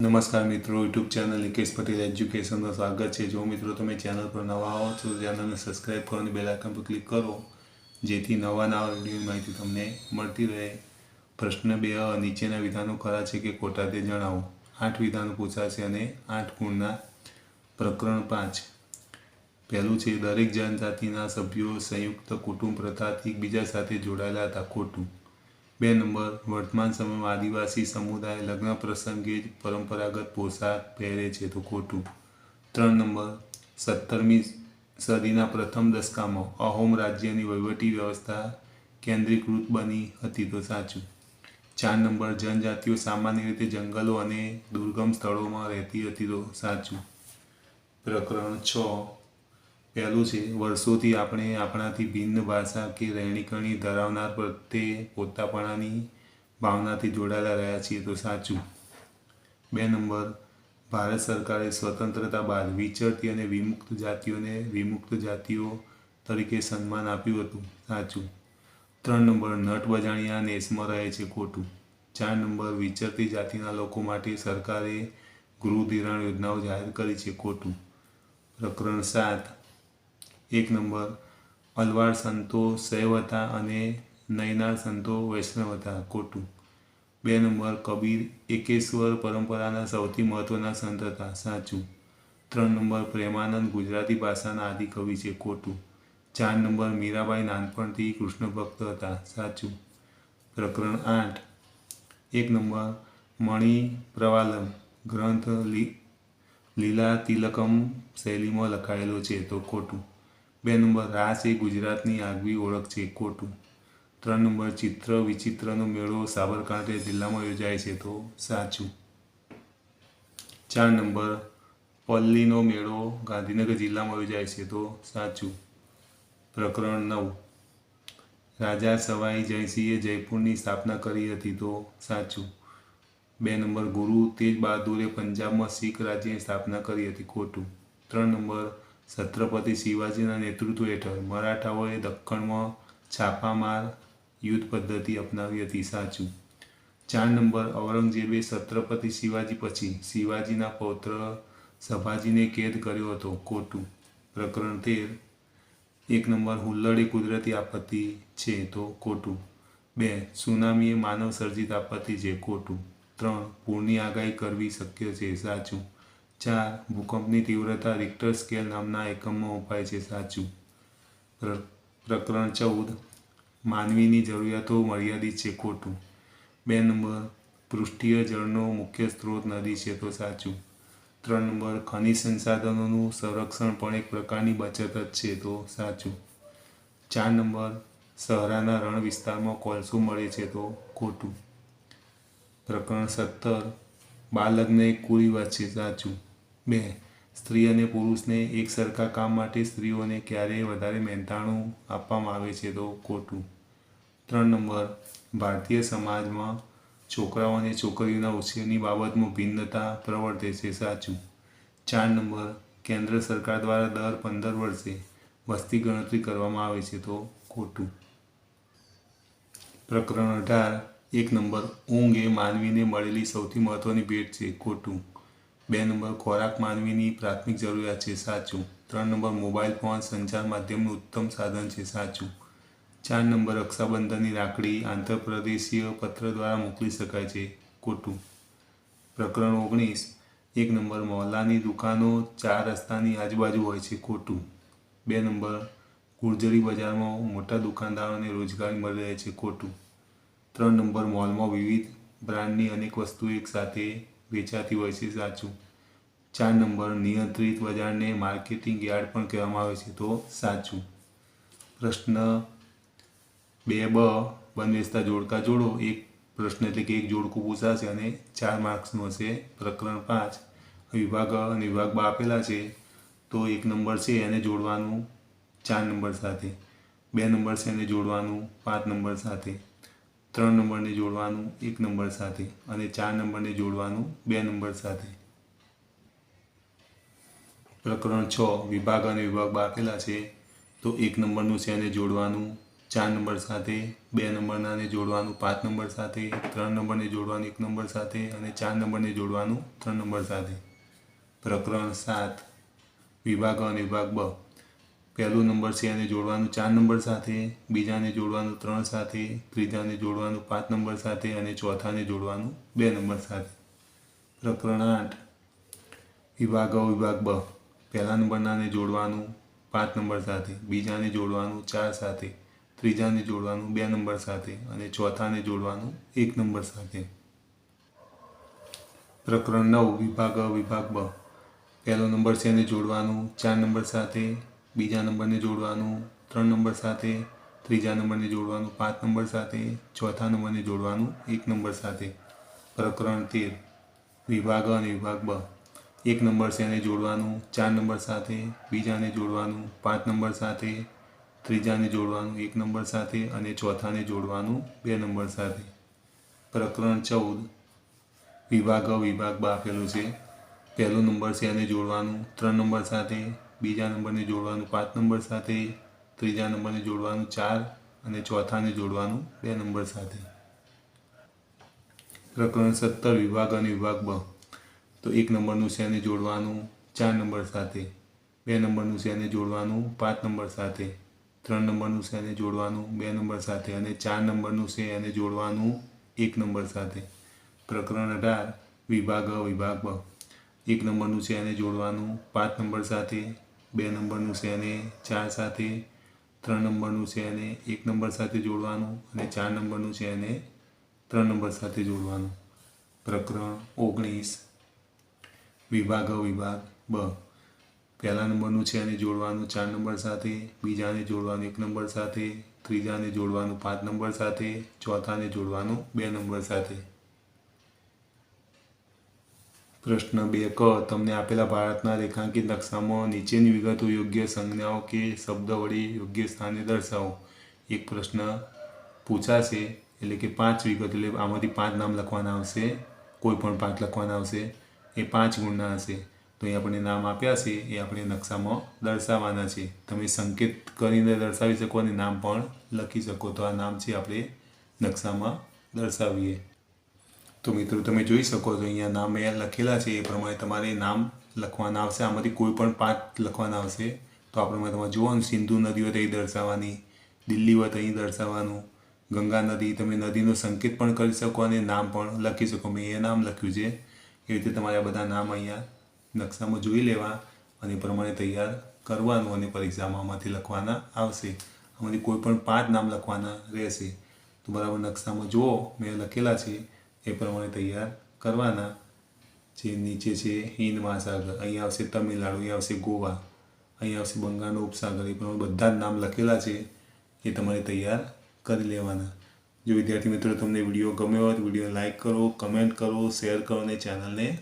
નમસ્કાર મિત્રો, YouTube channel Nikesh Patel એજ્યુકેશનનું સ્વાગત છે. જો મિત્રો તમે ચેનલ પર નવા આવો છો ચેનલને સબસ્ક્રાઈબ કરો અને બેલ આઇકન પર ક્લિક કરો, જેથી નવા નવા વિડીયોની માહિતી તમને મળતી રહે. પ્રશ્ન બે, નીચેના વિધાનો ખરા છે કે ખોટા તે જણાવો. આઠ વિધાનો પૂછાશે અને આઠ ગુણના પ્રકરણ પાંચ. પહેલું છે, દરેક જનજાતિના સભ્યો, સંયુક્ત કુટુંબ પ્રથાથી એકબીજા સાથે જોડાયેલા હતા. ખોટું. બે નંબર, વર્તમાન સમયમાં આદિવાસી સમુદાય લગ્ન પ્રસંગે જ પરંપરાગત પોશાક પહેરે છે તો ખોટું. ત્રણ નંબર, સત્તરમી સદીના પ્રથમ દશકામાં અહોમ રાજ્યની વહીવટી વ્યવસ્થા કેન્દ્રીકૃત બની હતી તો સાચું. ચાર નંબર, જનજાતિઓ સામાન્ય રીતે જંગલો અને દુર્ગમ સ્થળોમાં રહેતી હતી તો સાચું. પ્રકરણ છ પહેલું છે, વર્ષોથી આપણે આપણાથી ભિન્ન ભાષા કે રહેણીકરણી ધરાવનાર પ્રત્યે પોતાપણાની ભાવનાથી જોડાયેલા રહ્યા છીએ તો સાચું. બે નંબર, ભારત સરકારે સ્વતંત્રતા બાદ વિચરતી અને વિમુક્ત જાતિઓને વિમુક્ત જાતિઓ તરીકે સન્માન આપ્યું હતું. સાચું. ત્રણ નંબર, નટ બજાણિયા નેસમાં રહે છે ખોટું. ચાર નંબર, વિચરતી જાતિના લોકો માટે સરકારે ગૃહ ધિરાણ યોજનાઓ જાહેર કરી છે ખોટું. પ્રકરણ સાત એક નંબર. અલવાર સંતો શૈવ હતા અને નૈનાર સંતો વૈષ્ણવ હતા, કોટુ. બે નંબર, કબીર એકેશ્વર પરંપરાના સૌથી મહત્વના સંત હતા, સાચું. ત્રણ નંબર, પ્રેમાનંદ ગુજરાતી ભાષાના આદિ કવિ છે ખોટું ચાર નંબર, મીરાબાઈ નાનપણથી કૃષ્ણ ભક્ત હતા, સાચું. પ્રકરણ આઠ. એક નંબર, મણિ પ્રવાલમ ગ્રંથ લી, લીલા તિલકમ શૈલીમાં લખાયેલો છે, તો ખોટું બે નંબર રાસ એ ગુજરાતની આગવી ઓળખ છે, ખોટું. ત્રણ નંબર ચિત્ર વિચિત્રનો મેળો સાબરકાંઠા જિલ્લામાં યોજાય છે, તો સાચું. ચાર નંબર પલ્લીનો મેળો ગાંધીનગર જિલ્લામાં યોજાય છે, તો સાચું. પ્રકરણ નવ. રાજા સવાઈ જયસિંહે જયપુરની સ્થાપના કરી હતી, તો સાચું. બે નંબર ગુરુ તેજ બહાદુરે પંજાબમાં શીખ રાજ્યની સ્થાપના કરી હતી, ખોટું. ત્રણ નંબર છત્રપતિ શિવાજીના નેતૃત્વ હેઠળ મરાઠાઓએ દખ્ખણમાં છાપામાર યુદ્ધ પદ્ધતિ અપનાવી હતી સાચું. ચાર નંબર, ઔરંગઝેબે છત્રપતિ શિવાજી પછી શિવાજીના પૌત્ર સભાજીને કેદ કર્યો હતો ખોટું પ્રકરણ તેર, એક નંબર, હુલ્લડી કુદરતી આપત્તિ છે તો ખોટું બે સુનામી એ માનવ સર્જિત આપત્તિ છે ખોટું ત્રણ, પૂરની આગાહી કરવી શક્ય છે, સાચું. ચાર ભૂકંપની તીવ્રતા રિક્ટર સ્કેલ નામના એકમમાં ઉપાય છે સાચું. પ્ર- પ્રકરણ ચૌદ. માનવીની જરૂરિયાતો મર્યાદિત છે ખોટું. બે નંબર, પૃષ્ઠીય જળનો મુખ્ય સ્ત્રોત નદી છે તો સાચું. ત્રણ નંબર, ખનિજ સંસાધનોનું સંરક્ષણ પણ એક પ્રકારની બચત જ છે તો સાચું. ચાર નંબર, સહરાના રણ વિસ્તારમાં કોલસો મળે છે તો ખોટું. પ્રકરણ સત્તર. બાળલગ્ન એક કુરિવાજ છે. સાચું બે, સ્ત્રી અને પુરુષને એક સરખા કામ માટે સ્ત્રીઓને ક્યારેય વધારે મહેનતાણું આપવામાં આવે છે તો ખોટું. ત્રણ નંબર, ભારતીય સમાજમાં છોકરાઓ અને છોકરીઓના ઉછેરની બાબતમાં ભિન્નતા પ્રવર્તે છે, સાચું. ચાર નંબર, કેન્દ્ર સરકાર દ્વારા દર પંદર વર્ષે વસ્તી ગણતરી કરવામાં આવે છે તો ખોટું. પ્રકરણ અઢાર એક નંબર, ઊંઘ એ માનવીને મળેલી સૌથી મહત્વની ભેટ છે, ખોટું. બે નંબર, ખોરાક માનવીની પ્રાથમિક જરૂરિયાત છે, સાચું. ત્રણ નંબર, મોબાઈલ ફોન સંચાર માધ્યમનું ઉત્તમ સાધન છે, સાચું. ચાર નંબર, રક્ષાબંધનની રાખડી આંતરપ્રદેશીય પત્ર દ્વારા મોકલી શકાય છે, ખોટું. પ્રકરણ ઓગણીસ, એક નંબર મોહલ્લાની દુકાનો ચાર રસ્તાની આજુબાજુ હોય છે, ખોટું. બે નંબર, ગુર્જરી બજારમાં મોટા દુકાનદારોને રોજગારી મળી રહે છે, ખોટું. ત્રણ નંબર મોલમાં વિવિધ બ્રાન્ડની અનેક વસ્તુઓ એકસાથે વેચાતી હોય છે, સાચું. ચાર નંબર નિયંત્રિત બજારને માર્કેટિંગ યાર્ડ પણ કહેવામાં આવે છે, તો સાચું. પ્રશ્ન બે બ બંધવેસતા જોડકા જોડો. એક પ્રશ્ન એટલે કે એક જોડકું પૂછાશે અને ચાર માર્ક્સનું હશે પ્રકરણ પાંચ. વિભાગ અને વિભાગ બ આપેલા છે, તો એક નંબર છે એને જોડવાનું ચાર નંબર સાથે. બે નંબર છે એને જોડવાનું પાંચ નંબર સાથે. ત્રણ નંબરને જોડવાનું, એક નંબર સાથે અને ચાર નંબરને જોડવાનું, બે નંબર સાથે. પ્રકરણ છ, વિભાગ અને વિભાગ આપેલા છે, તો એક નંબરનું છે એને જોડવાનું, ચાર નંબર સાથે, બે નંબરનાને જોડવાનું, પાંચ નંબર સાથે, ત્રણ નંબરને જોડવાનું, એક નંબર સાથે અને ચાર નંબરને જોડવાનું, ત્રણ નંબર સાથે. પ્રકરણ સાત, વિભાગ અને વિભાગ બ. પહેલો નંબર છે એને જોડવાનું ચાર નંબર સાથે, બીજાને જોડવાનું ત્રણ સાથે, ત્રીજાને જોડવાનું પાંચ નંબર સાથે અને ચોથાને જોડવાનું બે નંબર સાથે. પ્રકરણ આઠ. વિભાગ અ, વિભાગ બ. પહેલા નંબરનાને જોડવાનું પાંચ નંબર સાથે, બીજાને જોડવાનું ચાર સાથે, ત્રીજાને જોડવાનું બે નંબર સાથે અને ચોથાને જોડવાનું એક નંબર સાથે. પ્રકરણ નવ. વિભાગ અ, વિભાગ બ. પહેલો નંબર છે એને જોડવાનું ચાર નંબર સાથે બીજા નંબરને જોડવાનું, ત્રણ નંબર સાથે, ત્રીજા નંબરને જોડવાનું, પાંચ નંબર સાથે, ચોથા નંબરને જોડવાનું, એક નંબર સાથે. પ્રકરણ તેર. વિભાગ અને વિભાગ બ. એક નંબર છે એને જોડવાનું, ચાર નંબર સાથે, બીજાને જોડવાનું, પાંચ નંબર સાથે, ત્રીજાને જોડવાનું, એક નંબર સાથે અને ચોથાને જોડવાનું, બે નંબર સાથે. પ્રકરણ ચૌદ. વિભાગ વિભાગ બ આપેલું છે. પહેલો નંબર છે એને જોડવાનું, ત્રણ નંબર સાથે બીજા નંબરને જોડવાનું પાંચ નંબર સાથે, ત્રીજા નંબરને જોડવાનું ચાર અને ચોથાને જોડવાનું બે નંબર સાથે. પ્રકરણ સત્તર વિભાગ અને વિભાગ બ. તો એક નંબરનું એને જોડવાનું? ચાર નંબર સાથે. બે નંબરનું એને જોડવાનું? પાંચ નંબર સાથે. ત્રણ નંબરનું એને જોડવાનું? બે નંબર સાથે. અને ચાર નંબરનું છે એને જોડવાનું? એક નંબર સાથે. પ્રકરણ અઢાર, વિભાગ વિભાગ બ. એક નંબરનું છે એને જોડવાનું? પાંચ નંબર સાથે. બે નંબરનું છે એને, ચાર સાથે ત્રણ નંબરનું છે એને એક નંબર સાથે જોડવાનું અને ચાર નંબરનું છે એને ત્રણ નંબર સાથે જોડવાનું. પ્રકરણ ઓગણીસ. વિભાગ વિભાગ બ. પહેલા નંબરનું છે એને જોડવાનું ચાર નંબર સાથે, બીજાને જોડવાનું એક નંબર સાથે, ત્રીજાને જોડવાનું પાંચ નંબર સાથે, ચોથાને જોડવાનું બે નંબર સાથે. પ્રશ્ન બે ક, તમને આપેલા ભારતના રેખાંકિત નકશામાં નીચેની વિગતો યોગ્ય સંજ્ઞાઓ કે શબ્દ વડે યોગ્ય સ્થાને દર્શાવો. એક પ્રશ્ન પૂછાશે એટલે કે પાંચ વિગત, એટલે આમાંથી પાંચ નામ લખવાના આવશે, કોઈ પણ પાંચ લખવાના આવશે, એ પાંચ ગુણના હશે. તો અહીં આપણને નામ આપ્યા છે, એ આપણે નકશામાં દર્શાવવાના છે. તમે સંકેત કરીને દર્શાવી શકો અને નામ પણ લખી શકો. તો આ નામ છે આપણે નકશામાં દર્શાવીએ. તો મિત્રો, તમે જોઈ શકો છો, અહીંયા નામ અહીંયા લખેલા છે. એ પ્રમાણે તમારે નામ લખવાના આવશે. આમાંથી કોઈ પણ પાંચ લખવાના આવશે. તો આ પ્રમાણે તમારે જોવાનું સિંધુ નદી હોય તો અહીં દર્શાવવાની, દિલ્હી હોય તો અહીં દર્શાવવાનું, ગંગા નદી, તમે નદીનો સંકેત પણ કરી શકો અને નામ પણ લખી શકો. મેં એ નામ લખ્યું છે. એ રીતે તમારે બધા નામ અહીંયા નકશામાં જોઈ લેવા અને એ પ્રમાણે તૈયાર કરવાનું અને પરીક્ષામાં આમાંથી લખવાના આવશે. આમાંથી કોઈ પણ પાંચ નામ લખવાના રહેશે. તો બરાબર નકશામાં જુઓ, મેં લખેલા છે. એ પ્રમાણે તૈયાર કરવાના જે નીચે છે હિન્દ મહાસાગર, અહીંયા આવશે તમિલનાડુ, અહીંયા આવશે ગોવા, અહીંયા આવશે બંગાળનો ઉપસાગર, એ પ્રમાણે બધા જ નામ લખેલા છે, એ તમારે તૈયાર કરી લેવાના. જો વિદ્યાર્થી મિત્રો તમને વીડિયો ગમ્યો હોય તો વીડિયો લાઇક કરો, કમેન્ટ કરો, શેર કરો અને ચેનલને